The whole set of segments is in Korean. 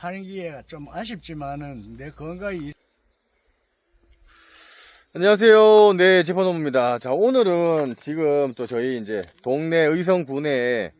팔기가 좀 아쉽지만은 내 건강이 안녕하세요. 네, 지퍼노입니다. 자, 오늘은 지금 또 저희 이제 동네 의성군에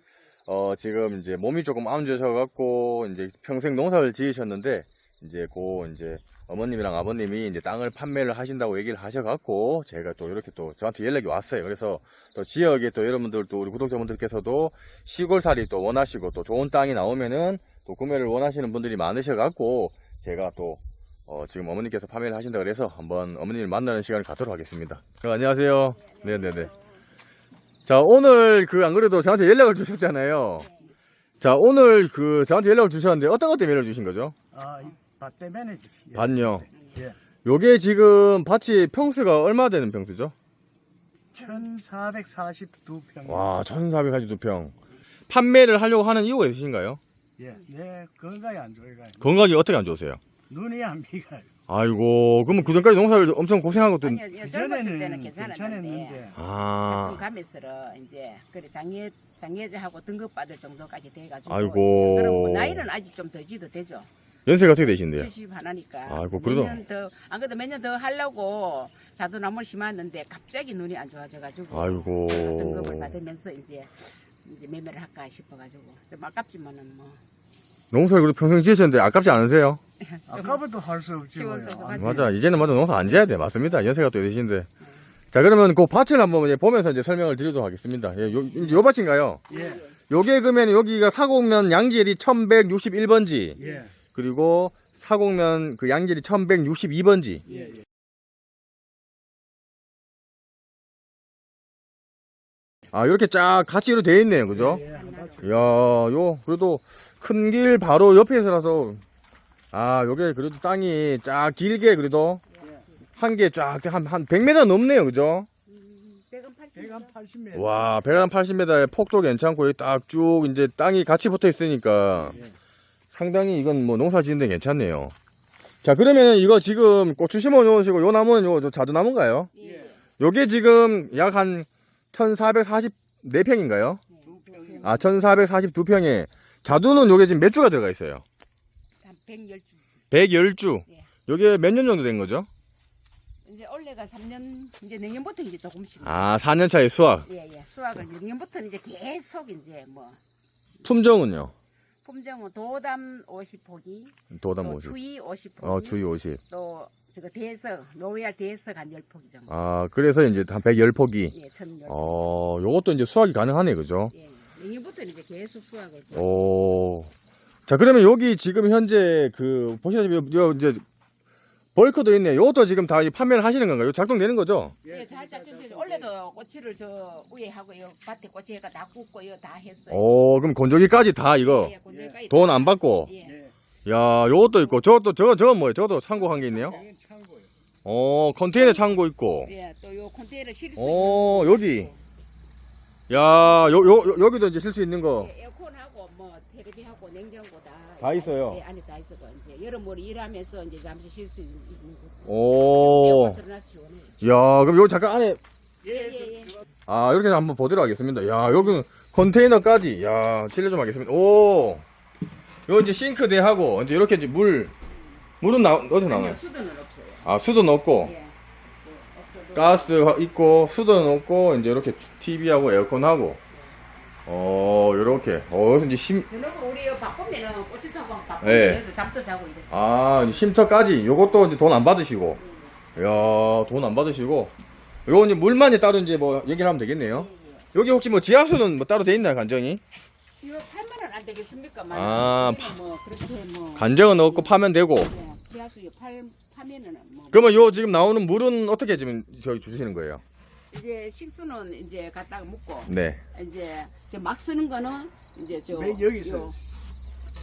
어, 지금 이제 몸이 조금 안 좋으셔갖고 이제 평생 농사를 지으셨는데 이제 고 이제 어머님이랑 아버님이 이제 땅을 판매를 하신다고 얘기를 하셔갖고 제가 또 이렇게 또 저한테 연락이 왔어요. 그래서 또 지역에 또 여러분들 또 우리 구독자분들께서도 시골살이 또 원하시고 또 좋은 땅이 나오면은 또 구매를 원하시는 분들이 많으셔갖고 제가 또 어, 지금 어머님께서 판매를 하신다 그래서 한번 어머님을 만나는 시간을 갖도록 하겠습니다. 어, 안녕하세요. 네네네. 자, 오늘 그 안 그래도 저한테 연락을 주셨잖아요. 자, 오늘 그 저한테 연락을 주셨는데 어떤 것 때문에 연락을 주신 거죠? 아 밭 때문에 예. 밭요. 예. 요게 지금 밭이 평수가 얼마 되는 평수죠? 1442평 와, 1442평. 판매를 하려고 하는 이유가 있으신가요? 예. 내 건강이 안 좋아가 건강이 어떻게 안 좋으세요? 눈이 안 비가요 아이고, 그러면 그 전까지 농사를 엄청 고생한 것도. 아니요, 요 젊었을 때는 그전에는 괜찮았는데 괜찮았는데 아, 가면서 이제 그래 장애 장애자하고 등급 받을 정도까지 돼가지고 아이고. 그럼 뭐 나이는 아직 좀 더 지도 되죠. 연세가 어떻게 되신데요? 70 하나니까. 아이고, 그래도- 몇년 더, 안 그래도 몇 년 더 하려고 자두나무를 심었는데 갑자기 눈이 안 좋아져가지고 아이고. 등급을 받으면서 이제 이제 매매를 할까 싶어가지고 좀 아깝지만은 뭐 농사를 그래도 평생 지으셨는데 아깝지 않으세요? 아까부터 할 수 없지 안 맞아요. 맞아. 이제는 맞아. 농사 안 지어야 돼. 맞습니다. 연세가 또 되신데. 자, 그러면 그 밭을 한번 이제 보면서 이제 설명을 드리도록 하겠습니다. 예, 요, 요 밭인가요? 예. 요게 그러면 여기가 사곡면 양질이 1161번지. 예. 그리고 사곡면 그 양질이 1162번지. 예. 예. 아, 이렇게 쫙 같이 이렇게 돼 있네요. 그죠? 예. 이 야, 요, 그래도 큰 길 바로 옆에서라서, 아, 요게 그래도 땅이 쫙 길게 그래도 한 개 쫙, 한, 한 100m 넘네요. 그죠? 음, 180. 180m 와, 180m의 폭도 괜찮고, 딱 쭉 이제 땅이 같이 붙어 있으니까 예. 상당히 이건 뭐 농사 짓는데 괜찮네요. 자, 그러면 이거 지금 고추 심어 놓으시고, 요 나무는 요, 저 자두 나무인가요? 예. 요게 지금 약 한 1444평인가요? 두 평. 아, 1442평에 자두는 요게 지금 몇 주가 들어가 있어요? 한 110주. 110주. 예. 요게 몇 년 정도 된 거죠? 이제 올해가 3년 이제 내년부터 이제 조금씩 아, 4년 차의 수확. 예, 예. 수확을 내년부터는 이제 계속 이제 뭐 품종은요? 품종은 도담 50포기, 도담 또 50. 주의 50포기, 어, 주위 50. 또 저거 대석, 로얄 대석 한 10포기 정도. 아, 그래서 이제 한 110포기. 예, 천 열. 어, 요것도 이제 수확이 가능하네, 그죠? 예. 내년부터는 이제 계속 수확을 오. 자, 그러면 여기 지금 현재 그, 보시다시피, 요, 요 이제, 벌크도 있네. 요것도 지금 다 이 판매를 하시는 건가요? 작동되는 거죠? 예, 살짝 좀 원래도 꼬치를 저 위에 하고 요 밭에 꼬치가 다 굽고 요 다 했어요. 오, 그럼 건조기까지 다 이거 예, 건조기까지 돈 다 안 받고. 예. 예. 야, 요것도 있고, 저것도, 저거, 저건 뭐예요? 저것도 창고 한 게 있네요? 이건 창고예요. 어, 컨테이너 창고 있고. 예, 또요 컨테이너 실을 수 오, 있는 여기. 야, 요, 요, 요- 여기도 이제 쓸 수 있는 거. 예, 에어컨하고 뭐 테레비하고 냉장고 다. 다 있어요. 예, 안에 다 있어고 이제 여름으로 일하면서 이제 잠시 쉴 수 있는 거. 오. 시원해요. 야, 그럼 요 잠깐 안에, 예. 예, 예. 아, 이렇게 한번 보도록 하겠습니다. 야, 여기는 컨테이너까지. 야, 실례 좀 하겠습니다. 오. 요 이제 싱크대하고, 이제 이렇게 이제 물, 물은 나, 어디서 나와요? 아니요, 수도는 없어요. 아, 수도 넣고, 예. 가스 있고, 수도 넣고, 이제 이렇게 TV하고 에어컨하고, 어, 요렇게. 어, 이제 심, 저녁으로 우리 바쁘면은 꼬치 타고 예. 잠도 자고 이랬어요. 아, 이제 쉼터까지. 요것도 이제 돈 안 받으시고. 이야, 돈 안 받으시고. 요거 이제 물만 이제 따로 이제 뭐 얘기를 하면 되겠네요. 예, 예. 여기 혹시 뭐 지하수는 뭐 따로 돼 있나요, 간정이? 이거 팔면 안 되겠습니까? 아, 우리는 뭐 그렇게 뭐 간정은 넣고 파면 되고. 예, 지하수 이거 팔 파면은 뭐 그러면 요 지금 나오는 물은 어떻게 지금 저기 주시는 거예요? 이제 식수는 이제 갖다가 묻고 네. 이제 저 막 쓰는 거는 이제 저 맨 여기서 요,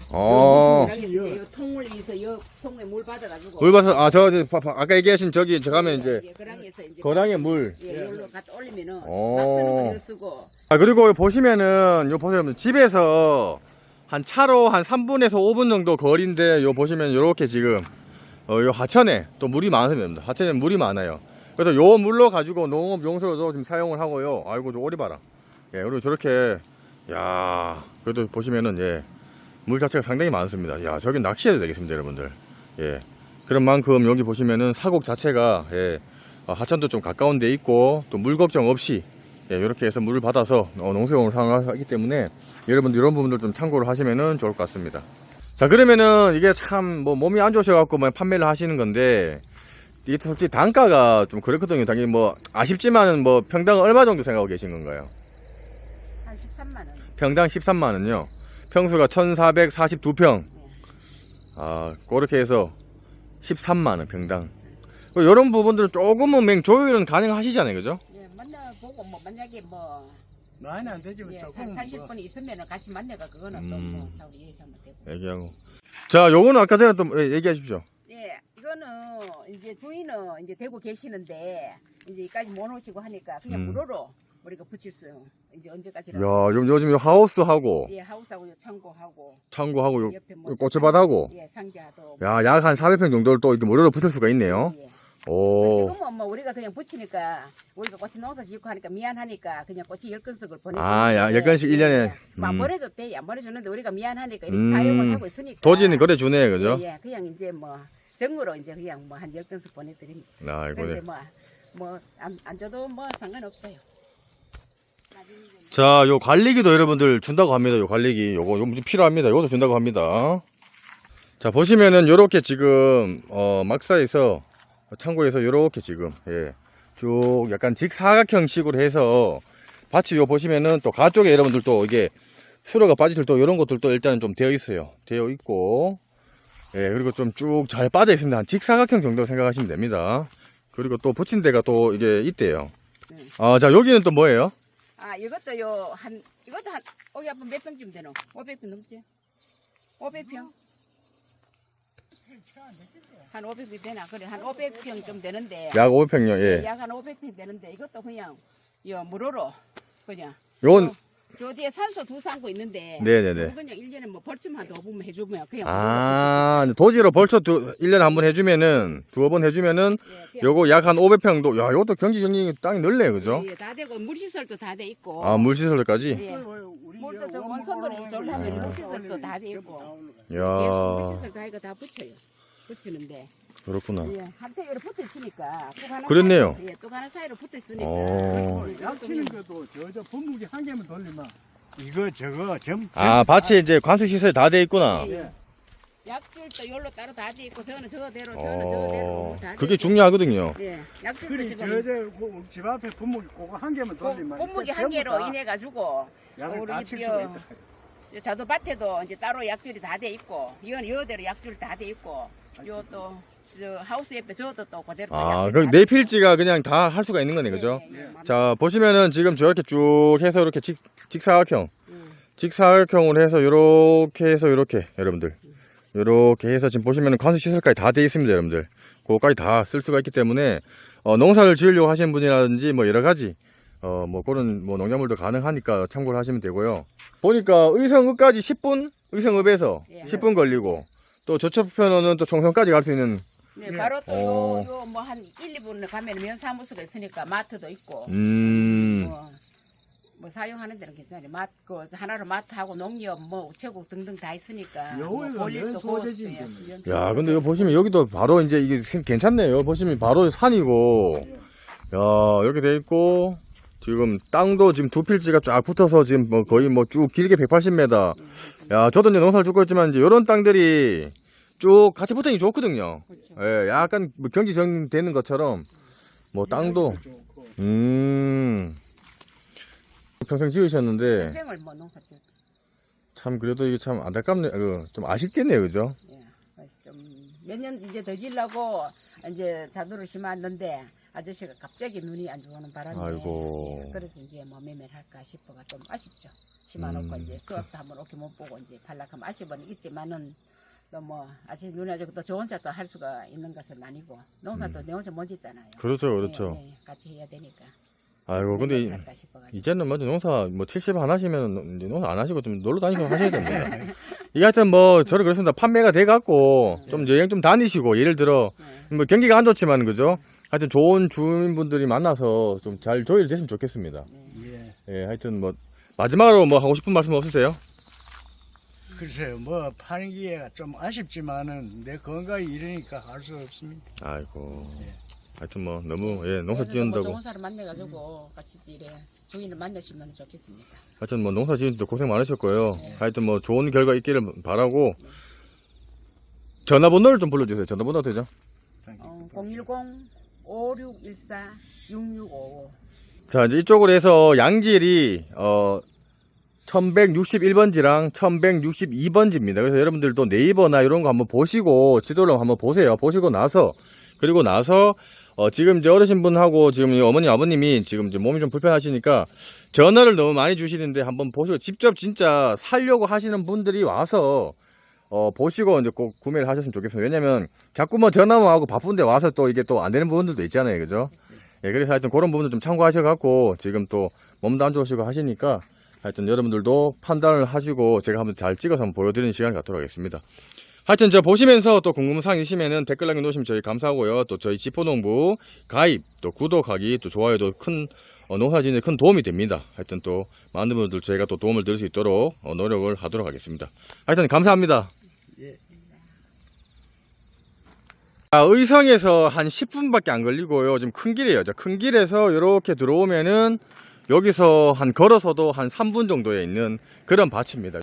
어. 여기서 이제 요 통을 이서 요 통에 물 받아가지고 물 봐서, 아, 저, 저, 파- 파- 아까 얘기하신 저기, 저 가면 이제, 거랑에서 이제 거랑에 물. 예, 여기로 갖다 올리면은 어. 막 쓰는 거 쓰고 아, 그리고 보시면은, 요 보세요. 집에서 한 차로 한 3분에서 5분 정도 거리인데, 요 보시면 요렇게 지금, 어, 요 하천에 또 물이 많습니다. 하천에 물이 많아요. 그래서 요 물로 가지고 농업 용수로도 좀 사용을 하고요. 아이고, 저 오리 봐라. 예, 그리고 저렇게, 야 그래도 보시면은, 예, 물 자체가 상당히 많습니다. 야, 저기 낚시해도 되겠습니다, 여러분들. 예. 그런 만큼 여기 보시면은 사곡 자체가, 예, 어, 하천도 좀 가까운 데 있고, 또 물 걱정 없이, 예, 이렇게 해서 물을 받아서 어, 농수용을 사용하기 때문에 여러분들 이런 부분들 좀 참고를 하시면은 좋을 것 같습니다. 자, 그러면은 이게 참 뭐 몸이 안 좋으셔갖고 뭐 판매를 하시는 건데, 이게 솔직히 단가가 좀 그렇거든요. 당연히 뭐 아쉽지만은 뭐 평당 얼마 정도 생각하고 계신 건가요? 한 13만 원. 평당 13만 원요. 평수가 1,442평. 아, 그렇게 해서 13만 원 평당. 이런 부분들은 조금은 맹 조율은 가능하시잖아요, 그죠? 예, 만나보고 뭐 만약에 뭐 많이 안 되지 예, 조금 한 뭐. 30분 있으면 같이 만나가 그거는 음. 또뭐 자꾸 얘기하면 되고. 얘기하고. 자, 요거는 아까 전에 또 예, 얘기하십시오. 예, 이거는 이제 주인은 이제 되고 계시는데 이제 여기까지 못 오시고 하니까 그냥 음. 무료로 우리가 붙일 수 이제 언제까지나. 야, 요, 요즘 요 하우스하고 예, 하우스하고 요 창고하고 창고하고 요, 옆에 뭐요 꽃밭하고 예, 상자도. 야, 약 한 400평 정도를 또 이렇게 무료로 붙일 수가 있네요. 예. 오. 지금은 뭐 우리가 그냥 붙이니까 우리가 꽃이 농사 짓고 하니까 미안하니까 그냥 꽃이 열 건씩을 보내주는데 아, 야, 열 건씩 일 년에. 안 음. 보내줬대 안 보내줬는데 우리가 미안하니까 이렇게 음. 사용을 하고 있으니까 도지는 그래 주네, 그죠? 예, 예, 그냥 이제 뭐 정으로 이제 그냥 뭐 한 열 건씩 보내드립니다 아, 이거 그런데 뭐뭐안 안 줘도 뭐 상관없어요 자, 요 관리기도 여러분들 준다고 합니다. 요 관리기. 요거, 요거 필요합니다. 요것도 준다고 합니다. 자, 보시면은 요렇게 지금, 어, 막사에서, 창고에서 요렇게 지금, 예, 쭉 약간 직사각형식으로 해서, 밭이 요 보시면은 또 가쪽에 여러분들 또 이게 수로가 빠질 또 요런 것들도 일단은 좀 되어 있어요. 되어 있고, 예, 그리고 좀 쭉 잘 빠져 있습니다. 한 직사각형 정도 생각하시면 됩니다. 그리고 또 붙인 데가 또 이게 있대요. 네. 아, 자, 여기는 또 뭐예요? 아 이것도 요 한 이것도 한 여기 한번 몇 평쯤 되노 500평 넘지 500평 한 500평 되나 그래 한 500평 좀 되는데 약 500평요, 예. 약 한 500평 되는데 이것도 그냥 요 무료로 그냥 요건, 저 뒤에 산소 두 상고 있는데 네네네. 그거 그냥 1년에 뭐 벌침만 더 부으면 해주면 그냥 아, 도지로 벌초 두, 1년에 한 번 해주면은, 두어 번 해주면은. 예, 그냥 요거 약 한 500평도, 야, 요것도 경지 정리 땅이 넓네, 그죠? 예, 다 되고 물시설도 다 돼 있고 아, 물시설까지? 예. 물도 저 원선으로 졸라면 아. 물시설도 다 돼 있고 예, 야 물시설 다 이거 다 붙여요 붙이는데 그렇구나. 예, 한테 이렇게 붙어 있으니까 또 그랬네요. 사이로, 예, 또 하나 사이로 붙어 있으니까 어. 약 치는 것도 저저 분무기 한 개만 돌리면 이거 저거 전 아, 밭에 이제 관수시설이 다돼 있구나. 예, 예. 약줄도 열로 따로 다 돼 있고 저는 저대로 저는 저대로 어, 뭐다 그게 중요하거든요. 예, 약줄도 그리 지금 저저집 앞에 분무기 그거 한 개만 돌리면 몸무게 전부 한 개로 다 인해 가지고 약을 우리 다칠 뼈. 수가 있다. 자도 밭에도 이제 따로 약줄이 다 돼 있고 이건 여대로 약줄 다 돼 있고 요또저 하우스 옆에 저도 또 그대로 다 아, 그다네돼 필지가 그냥 다 할 수가 있는 거네. 그죠? 예, 예, 예. 자, 보시면은 지금 저렇게 쭉 해서 이렇게 직, 직사각형. 음. 직사각형으로 해서 요렇게 해서 요렇게 여러분들 요렇게 해서 지금 보시면은 관수 시설까지 다 돼 있습니다 여러분들 그거까지 다 쓸 수가 있기 때문에 어, 농사를 지으려고 하시는 분이라든지 뭐 여러 가지 어, 뭐 그런 뭐 농작물도 가능하니까 참고를 하시면 되고요 보니까 의성읍까지 10분 의성읍에서 예. 10분 걸리고 또 저쪽편은 또 총선까지 갈 수 있는 네, 예. 바로 어. 또요뭐 한 1, 2분 가면 면사무소가 있으니까 마트도 있고 음 뭐, 뭐 사용하는 데는 괜찮아요. 맛, 그 하나로 마트하고 농협, 뭐 우체국 등등 다 있으니까. 뭐 여기가 볼일도 면 소재지. 이제는. 야, 근데 이거 보시면 여기도 바로 이제 이게 괜찮네요. 보시면 바로 산이고, 야, 이렇게 돼 있고, 지금 땅도 지금 두 필지가 쫙 붙어서 지금 뭐 거의 뭐 쭉 길게 180m. 야, 저도 이제 농사를 짓고 있지만 이제 이런 땅들이 쭉 같이 붙으니 좋거든요. 그렇죠. 예, 약간 뭐 경지 정 되는 것처럼 뭐 땅도, 좋고. 음, 평생 지으셨는데 생을 뭐 농사 지었 참 그래도 이게 참 안타깝네, 어, 좀 아쉽겠네요, 그죠? 예. 좀 몇 년 이제 더 지려고 이제 자두를 심었는데 아저씨가 갑자기 눈이 안 좋아하는 바람에 아이고. 예, 그래서 이제 뭐 매매할까 싶어가 좀 아쉽죠. 심어놓고 음. 이제 수업도 한번 오게 못 보고 이제 발락하면 아쉬움은 있지만은 또뭐 아직 눈에 좋고 또저 혼자 또할 수가 있는 것은 아니고 농사도 내 혼자 못 짓잖아요. 그렇죠, 음. 그렇죠. 예, 예, 같이 해야 되니까. 아이고, 근데 이-. 이제는 뭐 농사 뭐 70 안 하시면 농사 안 하시고 좀 놀러 다니고 하셔야 됩니다. 이게 하여튼 뭐 저를 그렇습니다. 판매가 돼 갖고 좀 여행 좀 다니시고 예를 들어 예. 뭐 경기가 안 좋지만 그죠? 하여튼 좋은 주민분들이 만나서 좀 잘 조율 됐으면 좋겠습니다. 예. 예. 예, 하여튼 뭐 마지막으로 뭐 하고 싶은 말씀 없으세요? 글쎄요, 뭐 파는 기회가 좀 아쉽지만은 내 건강이 이러니까 할 수 없습니다. 아이고. 예. 하여튼 뭐 너무 예 농사 그래서 뭐 지은다고 좋은 사람 만나가지고 같이 이래 주인을 만나시면 좋겠습니다. 하여튼 뭐 농사 지은데도 고생 많으실 거예요. 네. 하여튼 뭐 좋은 결과 있기를 바라고 전화번호를 좀 불러주세요. 전화번호 되죠? 어, 010 5614 6655 자 이제 이쪽으로 해서 양질이 어 1161번지랑 1162번지입니다. 그래서 여러분들도 네이버나 이런 거 한번 보시고 지도를 한번 보세요. 보시고 나서 그리고 나서 어 지금 이제 어르신 분하고 지금 이 어머니 아버님이 지금 이제 몸이 좀 불편하시니까 전화를 너무 많이 주시는데 한번 보시고 직접 진짜 살려고 하시는 분들이 와서 어 보시고 이제 꼭 구매를 하셨으면 좋겠습니다. 왜냐면 자꾸 뭐 전화만 하고 바쁜데 와서 또 이게 또 안 되는 부분들도 있잖아요. 그죠? 예, 그래서 하여튼 그런 부분도 좀 참고하셔갖고 지금 또 몸도 안 좋으시고 하시니까 하여튼 여러분들도 판단을 하시고 제가 한번 잘 찍어서 한번 보여드리는 시간을 갖도록 하겠습니다. 하여튼 저 보시면서 또 궁금한 사항 있으면은 댓글 남겨놓으시면 저희 감사하고요. 또 저희 지포농부 가입, 또 구독하기, 또 좋아요도 큰 어, 농사짓는 큰 도움이 됩니다. 하여튼 또 많은 분들 저희가 또 도움을 드릴 수 있도록 어, 노력을 하도록 하겠습니다. 하여튼 감사합니다. 예. 아, 의성에서 한 10분밖에 안 걸리고요. 지금 큰 길이에요. 자, 큰 길에서 이렇게 들어오면은 여기서 한 걸어서도 한 3분 정도에 있는 그런 밭입니다.